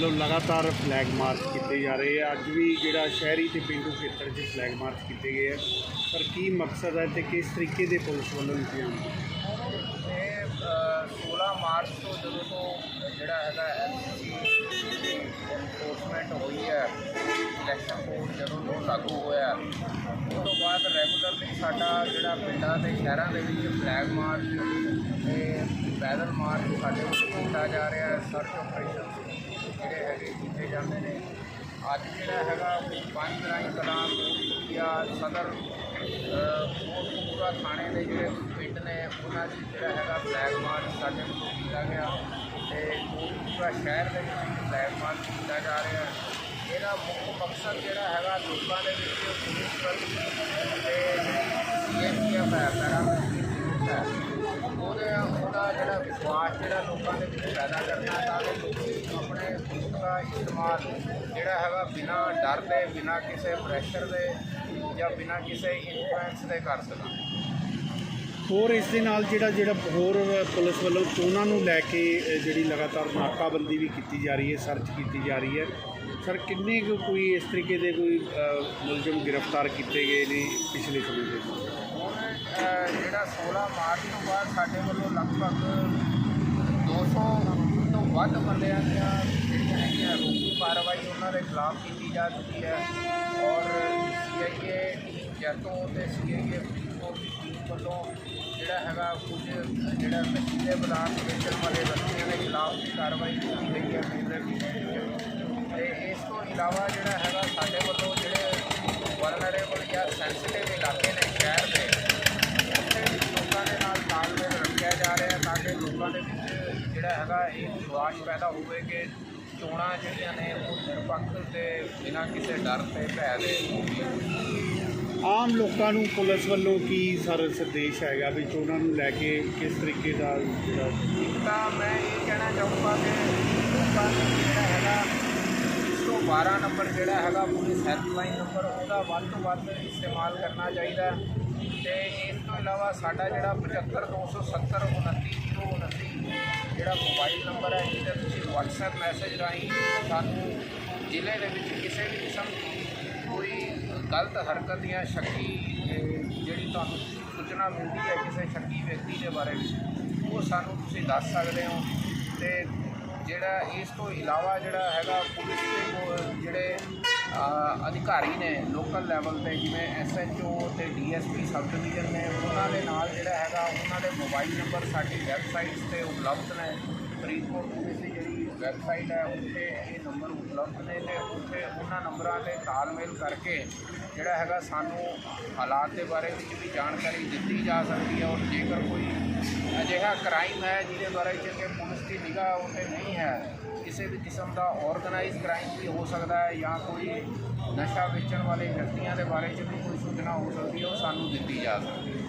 ਵੱਲੋਂ ਲਗਾਤਾਰ flag March ਕੀਤੇ ਜਾ ਰਹੇ ਆ। ਅੱਜ ਵੀ ਜਿਹੜਾ ਸ਼ਹਿਰੀ ਤੇ ਪਿੰਡੂ ਖੇਤਰ 'ਚ ਫਲੈਗ ਮਾਰਚ ਕੀਤੇ ਗਏ ਆ। ਪਰ ਕੀ ਮਕਸਦ ਹੈ ਤੇ ਕਿਸ ਤਰੀਕੇ ਦੇ ਪੁਲਿਸ ਵੱਲੋਂ ਇੰਤਜ਼ਾਮ ਇਹ ਅ, 16 ਮਾਰਚ ਤੋਂ ਜਦੋਂ ਤੋਂ ਜਿਹੜਾ ਹੈਗਾ ਐਨਸੀਸੀ ਐਨਫੋਰਸਮੈਂਟ ਹੋਈ ਹੈ ਇਲੈਕਸ਼ਨ ਕੋਡ ਜਦੋਂ ਤੋਂ ਲਾਗੂ ਹੋਇਆ ਉਸ ਤੋਂ ਬਾਅਦ ਰੈਗੂਲਰਲੀ ਸਾਡਾ ਜਿਹੜਾ ਪਿੰਡਾਂ ਤੇ ਸ਼ਹਿਰਾਂ ਦੇ ਵਿੱਚ ਫਲੈਗ ਮਾਰਚ ਤੇ ਪੈਦਲ ਮਾਰਚ ਸਾਡੇ ਵੱਲੋਂ ਕੀਤਾ ਜਾ ਰਿਹਾ ਹੈ ਸਰਚ ਆਪਰੇਸ਼ਨ ਜਿਹੜੇ ਹੈਗੇ ਕੀਤੇ ਜਾਂਦੇ ਨੇ। ਅੱਜ ਜਿਹੜਾ ਹੈਗਾ ਪੰਜ ਰਾਈ ਕਲਾਂ ਕੋਟਕਪੂਰਾ ਸਦਰ ਅ, ਥਾਣੇ ਦੇ ਜਿਹੜੇ ਪਿੰਡ ਨੇ ਉਹਨਾਂ 'ਚ ਜਿਹੜਾ ਹੈਗਾ ਬਲੈਕ ਮਾਰਚ ਸਾਡੇ ਵੱਲੋਂ ਕੀਤਾ ਗਿਆ। ਤੇ ਕੋਟਕਪੂਰਾ ਸ਼ਹਿਰ ਦੇ ਵਿੱਚ ਬਲੈਕ ਮਾਰਚ ਕੀਤਾ ਜਾ ਰਿਹਾ ਹੈ। ਇਹਦਾ ਮੁੱਖ ਮਕਸਦ ਜਿਹੜਾ ਹੈਗਾ ਲੋਕਾਂ ਦੇ ਵਿੱਚ ਪੁਲਿਸ ਪ੍ਰਤੀ ਤੇ ਸੀਐਮਪੀਐਫ ਹੈ ਪੈਰਾਮਿਲਟਰੀ ਵਿਸ਼ਵਾਸ ਜਿਹੜਾ ਲੋਕਾਂ ਦੇ ਵਿੱਚ ਪੈਦਾ ਕਰਨਾ ਤਾਂ ਕਿ ਲੋਕ ਆਪਣੇ ਵੋਟ ਦਾ ਇਸਤੇਮਾਲ ਜਿਹੜਾ ਹੈਗਾ ਬਿਨਾਂ ਡਰ ਦੇ, ਬਿਨਾਂ ਕਿਸੇ ਪ੍ਰੈਸ਼ਰ ਦੇ ਜਾਂ ਬਿਨਾਂ ਕਿਸੇ ਇਨਫਲੂਐਂਸ ਦੇ ਕਰ ਸਕਣ। ਹੋਰ ਇਸ ਦੇ ਨਾਲ ਜਿਹੜਾ ਜਿਹੜਾ ਹੋਰ ਪੁਲਿਸ ਵੱਲੋਂ ਚੋਣਾਂ ਨੂੰ ਲੈ ਕੇ ਜਿਹੜੀ ਲਗਾਤਾਰ ਨਾਕਾਬੰਦੀ ਵੀ ਕੀਤੀ ਜਾ ਰਹੀ ਹੈ, ਸਰਚ ਕੀਤੀ ਜਾ ਰਹੀ ਹੈ। ਸਰ, ਕਿੰਨੇ ਕੁ ਕੋਈ ਇਸ ਤਰੀਕੇ ਦੇ ਕੋਈ ਮੁਲਜ਼ਮ ਗ੍ਰਿਫਤਾਰ ਕੀਤੇ ਗਏ ਨੇ ਪਿਛਲੇ ਸਮੇਂ ਦੇ ਵਿੱਚ? ਹੁਣ ਜਿਹੜਾ 16 ਮਾਰਚ ਤੋਂ ਬਾਅਦ ਸਾਡੇ ਵੱਲੋਂ ਲਗਭਗ 200 ਤੋਂ ਵੱਧ ਬੰਦਿਆਂ ਦੀਆਂ ਜਿਹੜੀਆਂ ਹੈਗੀਆਂ ਕਾਰਵਾਈ ਉਹਨਾਂ ਦੇ ਖਿਲਾਫ ਕੀਤੀ ਜਾ ਚੁੱਕੀ ਹੈ। ਔਰ ਸੀਆਈਏ, ਜੈਤੋ ਤੇ ਸੀਆਈਏ ਫਰੀਦਕੋਟ ਦੀ ਟੀਮ ਵੱਲੋਂ ਜਿਹੜਾ ਹੈਗਾ ਕੁਝ, ਜਿਹੜਾ ਨਸ਼ੀਲੇ ਪਦਾਰਥ ਵੇਚਣ ਵਾਲੇ ਵਿਅਕਤੀਆਂ ਦੇ ਖਿਲਾਫ ਵੀ ਕਾਰਵਾਈ ਕੀਤੀ ਗਈ ਹੈ ਮੇਲੇ ਵਿੱਚ। ਤੇ ਇਸ ਤੋਂ ਇਲਾਵਾ ਜਿਹੜਾ ਹੈਗਾ ਸਾਡੇ ਵੱਲੋਂ ਜਿਹੜੇ ਵਲਨਰੇਬਲ ਜਾਂ ਸੈਂਸਿਟਿਵ ਇਲਾਕੇ ਨੇ, ਸ਼ਹਿਰ ਦੇ, ਉੱਥੇ ਵੀ ਲੋਕਾਂ ਦੇ ਨਾਲ ਤਾਲਮੇਲ ਰੱਖਿਆ ਜਾ ਰਿਹਾ ਹੈ ਤਾਂ ਕਿ ਲੋਕਾਂ ਦੇ ਵਿੱਚ ਜਿਹੜਾ ਹੈਗਾ ਇਹ ਵਿਸ਼ਵਾਸ ਪੈਦਾ ਹੋਵੇ ਕਿ ਚੋਣਾਂ ਜਿਹੜੀਆਂ ਨੇ ਉਹ ਨਿਰਪੱਖ ਤੇ ਬਿਨਾਂ ਕਿਸੇ ਡਰ ਤੇ ਭੈ ਦੇ ਹੋਣਗੀਆਂ ਆਮ ਲੋਕਾਂ ਨੂੰ ਪੁਲਿਸ ਵੱਲੋਂ ਕੀ ਸਰ ਸੰਦੇਸ਼ ਹੈਗਾ ਵੀ ਚੋਣਾਂ ਨੂੰ ਲੈ ਕੇ ਕਿਸ ਤਰੀਕੇ ਦਾ ਜਿਹੜਾ ਤਾਂ ਮੈਂ ਇਹ ਕਹਿਣਾ ਚਾਹੂੰਗਾ ਕਿ ਲੋਕਾਂ ਨੂੰ ਜਿਹੜਾ ਹੈਗਾ 112 ਨੰਬਰ ਜਿਹੜਾ ਹੈਗਾ, ਪੁਲਿਸ ਹੈਲਪਲਾਈਨ ਨੰਬਰ, ਉਹਦਾ ਵੱਧ ਤੋਂ ਵੱਧ ਇਸਤੇਮਾਲ ਕਰਨਾ ਚਾਹੀਦਾ ਹੈ। ਤੇ ਇਸ ਤੋਂ ਇਲਾਵਾ ਸਾਡਾ ਜਿਹੜਾ 75270 29029 ਜਿਹੜਾ ਮੋਬਾਈਲ ਨੰਬਰ ਹੈ ਜਿਹਦੇ ਤੁਸੀਂ WhatsApp ਮੈਸੇਜ ਰਾਹੀਂ ਸਾਨੂੰ ਜ਼ਿਲ੍ਹੇ ਦੇ ਵਿੱਚ ਕਿਸੇ ਵੀ ਕਿਸਮ ਦੀ ਗਲਤ ਹਰਕਤ ਜਾਂ ਸ਼ੱਕੀ ਜਿਹੜੀ ਤੁਹਾਨੂੰ ਸੂਚਨਾ ਮਿਲਦੀ ਹੈ ਕਿਸੇ ਸ਼ੱਕੀ ਵਿਅਕਤੀ ਦੇ ਬਾਰੇ ਵਿੱਚ, ਉਹ ਸਾਨੂੰ ਤੁਸੀਂ ਦੱਸ ਸਕਦੇ ਹੋ। ਤੇ ਜਿਹੜਾ ਇਸ ਤੋਂ ਇਲਾਵਾ ਜਿਹੜਾ ਹੈਗਾ, ਪੁਲਿਸ ਦੇ ਜਿਹੜੇ ਅਧਿਕਾਰੀ ਨੇ ਲੋਕਲ ਲੈਵਲ ਤੇ, ਜਿਵੇਂ ਐਸਐਚਓ ਤੇ ਡੀਐਸਪੀ ਸਬ ਡਿਵੀਜ਼ਨ ਨੇ, ਉਹਨਾਂ ਦੇ ਨਾਲ ਜਿਹੜਾ ਹੈਗਾ, ਉਹਨਾਂ ਦੇ ਮੋਬਾਈਲ ਨੰਬਰ ਸਾਡੀ ਵੈਬਸਾਈਟਸ ਤੇ ਉਪਲਬਧ ਨੇ। ਫਰੀਦਕੋਟ ਪੁਲਿਸ ਦੀ ਵੈਬਸਾਈਟ ਹੈ, ਉੱਥੇ ਇਹ ਨੰਬਰ ਉਪਲਬਧ ਨੇ ਤੇ ਉੱਥੇ ਉਹਨਾਂ ਨੰਬਰਾਂ ਤੇ ਤਾਲਮੇਲ ਕਰਕੇ ਜਿਹੜਾ ਹੈਗਾ ਸਾਨੂੰ ਹਾਲਾਤ ਦੇ ਬਾਰੇ ਵਿੱਚ ਵੀ ਜਾਣਕਾਰੀ ਦਿੱਤੀ ਜਾ ਸਕਦੀ ਹੈ ਔਰ ਜੇਕਰ ਕੋਈ ਅਜਿਹਾ ਕ੍ਰਾਈਮ ਹੈ ਜਿਹਦੇ ਬਾਰੇ ਚ ਕਿ ਪੁਲਿਸ ਦੀ ਨਿਗਾਹ ਉੱਤੇ ਨਹੀਂ ਹੈ, ਕਿਸੇ ਵੀ ਕਿਸਮ ਦਾ ਆਰਗੇਨਾਈਜ਼ ਕ੍ਰਾਈਮ ਵੀ ਹੋ ਸਕਦਾ ਹੈ ਜਾਂ ਕੋਈ ਨਸ਼ਾ ਵੇਚਣ ਵਾਲੇ ਵਿਅਕਤੀਆਂ ਦੇ ਬਾਰੇ ਚ ਵੀ ਕੋਈ ਸੂਚਨਾ ਹੋ ਸਕਦੀ ਹੈ, ਉਹ ਸਾਨੂੰ ਦਿੱਤੀ ਜਾ ਸਕਦੀ ਹੈ।